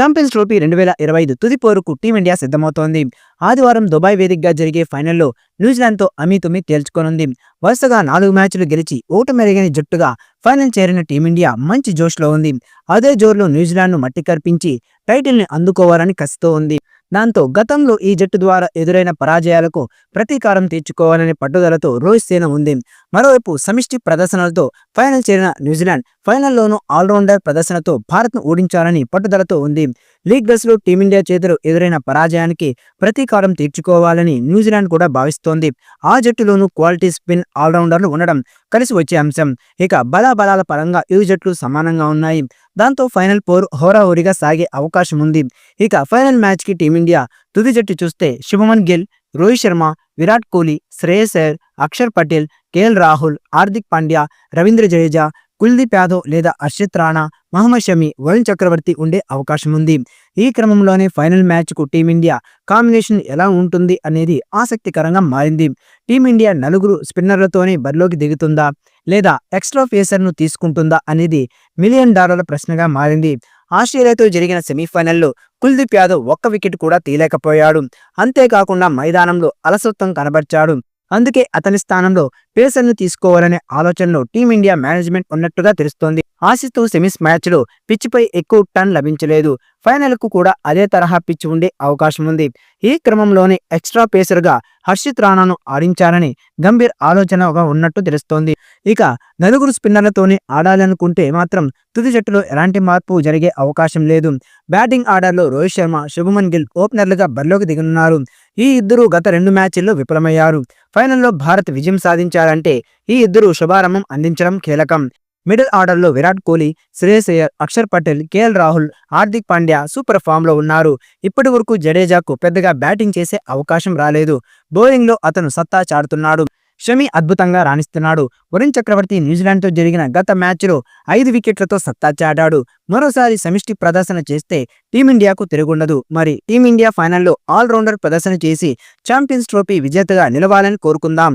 Champions trophy రెండు వేల ఇరవై ఐదు తుది పోరుకు టీమిండియా సిద్ధమవుతోంది. ఆదివారం దుబాయ్ వేదికగా జరిగే ఫైనల్లో న్యూజిలాండ్తో అమీతుమి తేల్చుకోనుంది. వరుసగా నాలుగు మ్యాచ్లు గెలిచి ఓటమెరగని జట్టుగా ఫైనల్ చేరిన టీమిండియా మంచి జోష్లో ఉంది. అదే జోరులో న్యూజిలాండ్ను మట్టి కర్పించి టైటిల్ని అందుకోవాలని కసితో ఉంది. దాంతో గతంలో ఈ జట్టు ద్వారా ఎదురైన పరాజయాలకు ప్రతీకారం తీర్చుకోవాలనే పట్టుదలతో రోహిత్ సేన ఉంది. మరోవైపు సమిష్టి ప్రదర్శనలతో ఫైనల్ చేరిన న్యూజిలాండ్ ఫైనల్లోనూ ఆల్రౌండర్ ప్రదర్శనతో భారత్ను ఓడించాలని పట్టుదలతో ఉంది. లీగ్ దశలో టీమిండియా చేతులు ఎదురైన పరాజయానికి ప్రతీకారం తీర్చుకోవాలని న్యూజిలాండ్ కూడా భావిస్తోంది. ఆ జట్టులోనూ క్వాలిటీ స్పిన్ ఆల్రౌండర్లు ఉండడం కలిసి వచ్చే అంశం. ఇక బలాబలాల పరంగా ఇరు జట్లు సమానంగా ఉన్నాయి. దాంతో ఫైనల్ పోరు హోరాహోరీగా సాగే అవకాశం ఉంది. ఇక ఫైనల్ మ్యాచ్కి టీమిండియా తుది జట్టు చూస్తే శుభమన్ గిల్ రోహిత్ శర్మ విరాట్ కోహ్లీ శ్రేయస్ అయ్యర్ అక్షర్ పటేల్ కేఎల్ రాహుల్ హార్దిక్ పాండ్యా రవీంద్ర జడేజా కుల్దీప్ యాదవ్ లేదా అర్షిత్ రాణా మహమ్మద్ షమి వరుణ్ చక్రవర్తి ఉండే అవకాశం ఉంది ఈ క్రమంలోనే ఫైనల్ మ్యాచ్కు టీమిండియా కాంబినేషన్ ఎలా ఉంటుంది అనేది ఆసక్తికరంగా మారింది. టీమిండియా నలుగురు స్పిన్నర్లతోనే బరిలోకి దిగుతుందా లేదా ఎక్స్ట్రా పేసర్ను తీసుకుంటుందా అనేది మిలియన్ డాలర్ల ప్రశ్నగా మారింది. ఆస్ట్రేలియాతో జరిగిన సెమీఫైనల్లో కుల్దీప్ యాదవ్ ఒక్క వికెట్ కూడా తీయలేకపోయాడు. అంతేకాకుండా మైదానంలో అలసత్వం కనబర్చాడు. అందుకే అతని స్థానంలో పేసర్ను తీసుకోవాలనే ఆలోచనలో టీమిండియా మేనేజ్మెంట్ ఉన్నట్టుగా తెలుస్తోంది. ఆశిస్తూ సెమీస్ మ్యాచ్లో పిచ్చిపై ఎక్కువ టన్ లభించలేదు. ఫైనల్కు కూడా అదే తరహా పిచ్ ఉండే అవకాశం ఉంది. ఈ క్రమంలోనే ఎక్స్ట్రా పేసర్గా హర్షిత్ రాణాను ఆడించాలని గంభీర్ ఆలోచనగా ఉన్నట్టు తెలుస్తోంది. ఇక నలుగురు స్పిన్నర్లతోనే ఆడాలనుకుంటే మాత్రం తుది జట్టులో ఎలాంటి మార్పు జరిగే అవకాశం లేదు. బ్యాటింగ్ ఆర్డర్లో రోహిత్ శర్మ శుభమన్ గిల్ ఓపెనర్లుగా బరిలోకి దిగనున్నారు. ఈ ఇద్దరు గత రెండు మ్యాచ్ల్లో విఫలమయ్యారు. ఫైనల్లో భారత్ విజయం సాధించారు. సాధించాలంటే ఈ ఇద్దరు శుభారంభం అందించడం కీలకం. మిడిల్ ఆర్డర్లో విరాట్ కోహ్లీ శ్రేయస్ అయ్యర్ అక్షర్ పటేల్ కేఎల్ రాహుల్ హార్దిక్ పాండ్యా సూపర్ ఫామ్లో ఉన్నారు. ఇప్పటి వరకు జడేజాకు పెద్దగా బ్యాటింగ్ చేసే అవకాశం రాలేదు. బౌలింగ్లో అతను సత్తా చాటుతున్నాడు. షమి అద్భుతంగా రాణిస్తున్నాడు. వరుణ్ చక్రవర్తి న్యూజిలాండ్తో జరిగిన గత మ్యాచ్లో ఐదు వికెట్లతో సత్తా చాటాడు. మరోసారి సమిష్టి ప్రదర్శన చేస్తే టీమిండియాకు తిరుగుండదు. మరి టీమిండియా ఫైనల్లో ఆల్రౌండర్ ప్రదర్శన చేసి ఛాంపియన్స్ ట్రోఫీ విజేతగా నిలవాలని కోరుకుందాం.